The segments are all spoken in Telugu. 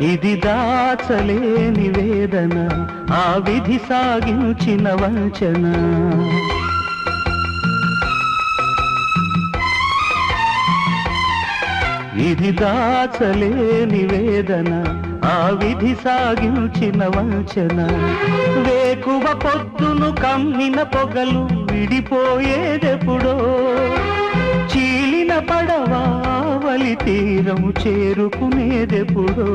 ఇది దాచలేని వేదన ఆ విధి సాగించిన వంచన. ఇది దాచలేని వేదన ఆ విధి సాగించిన వంచన. వేకువ పొద్దును కమ్మిన పొగలు విడిపోయేదెప్పుడో చీలిన పడ పడవావలి తీరము చేరుకునేదెప్పుడో.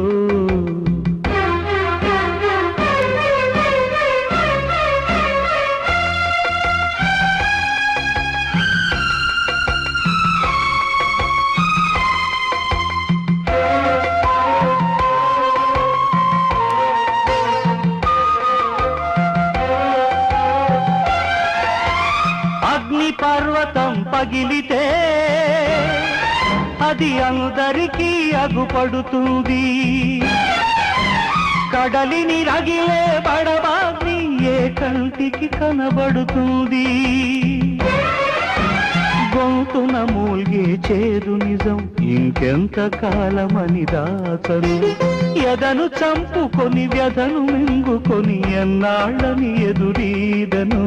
అగ్ని పర్వతం పగిలితే అది అందరికీ అగుపడుతుంది. కడలిని రగిలే పడవాగ్ని ఏ కంటికి కనబడుతుంది. గొంతున మూల్గే చేదు నిజం ఇంకెంత కాలమని దాచను ఎదను చంపుకొని వ్యధను మింగుకొని ఎన్నాళ్ళని ఎదురీదను.